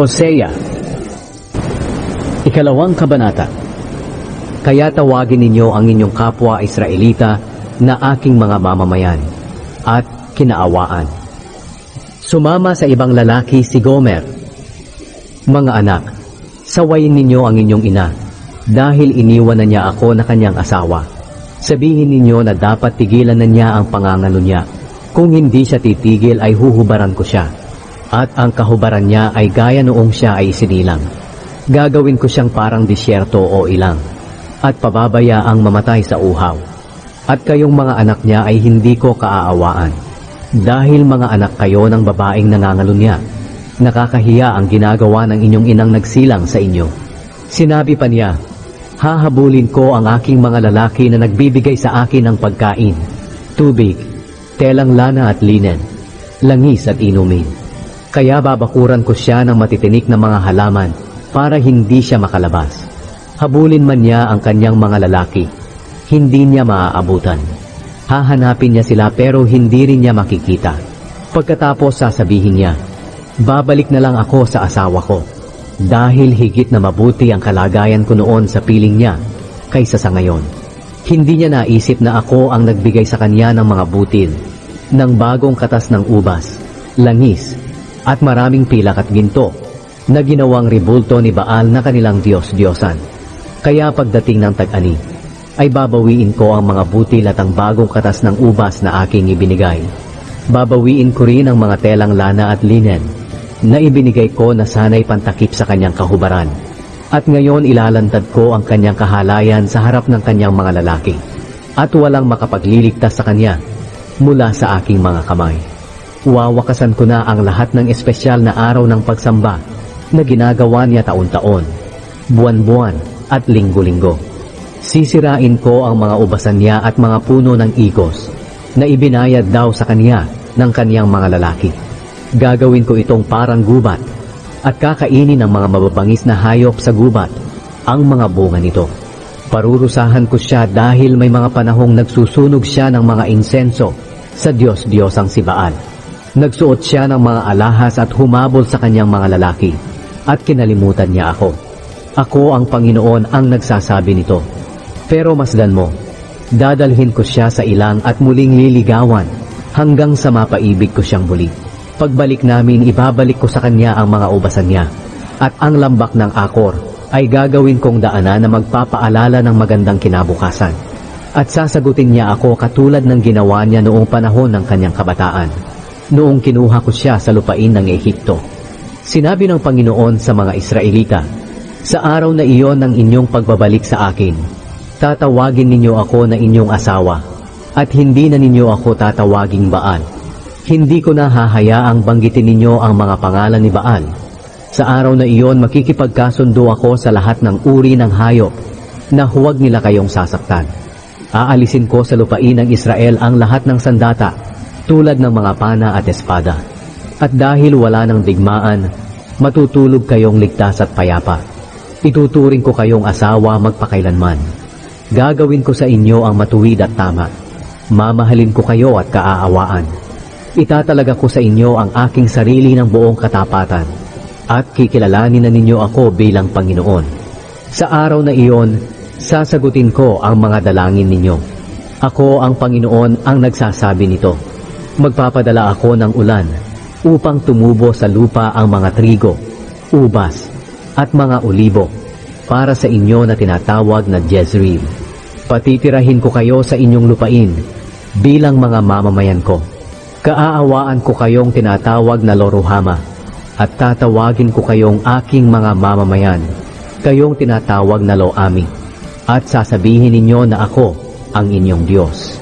Hosea Ikalawang Kabanata Kaya tawagin ninyo ang inyong kapwa Israelita na aking mga mamamayan at kinaawaan. Sumama sa ibang lalaki si Gomer. Mga anak, sawayin ninyo ang inyong ina dahil iniwan na niya ako na kanyang asawa. Sabihin ninyo na dapat tigilan na niya ang pangangalo niya. Kung hindi siya titigil ay huhubaran ko siya. At ang kahubaran niya ay gaya noong siya ay sinilang. Gagawin ko siyang parang disyerto o ilang. At pababaya ang mamatay sa uhaw. At kayong mga anak niya ay hindi ko kaaawaan. Dahil mga anak kayo ng babaeng nangangalo niya. Nakakahiya ang ginagawa ng inyong inang nagsilang sa inyo. Sinabi pa niya, Hahabulin ko ang aking mga lalaki na nagbibigay sa akin ng pagkain, tubig, telang lana at linen, langis at inumin. Kaya babakuran ko siya ng matitinik na mga halaman para hindi siya makalabas. Habulin man niya ang kanyang mga lalaki, hindi niya maaabutan. Hahanapin niya sila pero hindi rin niya makikita. Pagkatapos sasabihin niya, babalik na lang ako sa asawa ko. Dahil higit na mabuti ang kalagayan ko noon sa piling niya kaysa sa ngayon. Hindi niya naisip na ako ang nagbigay sa kanya ng mga butil, ng bagong katas ng ubas, langis, at maraming pilak at ginto na ginawang ribulto ni Baal na kanilang Diyos-Diyosan. Kaya pagdating ng tag-ani, ay babawiin ko ang mga butil at ang bagong katas ng ubas na aking ibinigay. Babawiin ko rin ang mga telang lana at linen na ibinigay ko na sana'y pantakip sa kanyang kahubaran. At ngayon ilalantad ko ang kanyang kahalayan sa harap ng kanyang mga lalaki. At walang makapagliligtas sa kanya mula sa aking mga kamay. Wawakasan ko na ang lahat ng espesyal na araw ng pagsamba na ginagawa niya taon-taon, buwan-buwan at linggo-linggo. Sisirain ko ang mga ubasan niya at mga puno ng igos na ibinayad daw sa kanya ng kanyang mga lalaki. Gagawin ko itong parang gubat at kakainin ng mga mababangis na hayop sa gubat ang mga bunga nito. Parurusahan ko siya dahil may mga panahong nagsusunog siya ng mga insenso sa Diyos-Diyosang si Baal. Nagsuot siya ng mga alahas at humabol sa kanyang mga lalaki at kinalimutan niya ako. Ako ang Panginoon ang nagsasabi nito. Pero masdan mo, dadalhin ko siya sa ilang at muling liligawan hanggang sa mapaibig ko siyang muli. Pagbalik namin, ibabalik ko sa kanya ang mga ubasan niya. At ang lambak ng akor ay gagawin kong daanan na magpapaalala ng magandang kinabukasan. At sasagutin niya ako katulad ng ginawa niya noong panahon ng kanyang kabataan. Noong kinuha ko siya sa lupain ng Ehipto. Sinabi ng Panginoon sa mga Israelita, Sa araw na iyon ng inyong pagbabalik sa akin, tatawagin ninyo ako na inyong asawa, at hindi na ninyo ako tatawaging Baal. Hindi ko na hahayaang banggitin ninyo ang mga pangalan ni Baal. Sa araw na iyon makikipagkasundo ako sa lahat ng uri ng hayop na huwag nila kayong sasaktan. Aalisin ko sa lupain ng Israel ang lahat ng sandata tulad ng mga pana at espada. At dahil wala ng digmaan, matutulog kayong ligtas at payapa. Ituturing ko kayong asawa magpakailanman. Gagawin ko sa inyo ang matuwid at tama. Mamahalin ko kayo at kaaawaan. Itatalaga ko sa inyo ang aking sarili ng buong katapatan at kikilalanin na ninyo ako bilang Panginoon. Sa araw na iyon, sasagutin ko ang mga dalangin ninyo. Ako ang Panginoon ang nagsasabi nito. Magpapadala ako ng ulan upang tumubo sa lupa ang mga trigo, ubas, at mga olibo para sa inyo na tinatawag na Jezreel. Patitirahin ko kayo sa inyong lupain bilang mga mamamayan ko. Kaaawaan ko kayong tinatawag na Loruhama at tatawagin ko kayong aking mga mamamayan, kayong tinatawag na Loami, at sasabihin ninyo na ako ang inyong Diyos.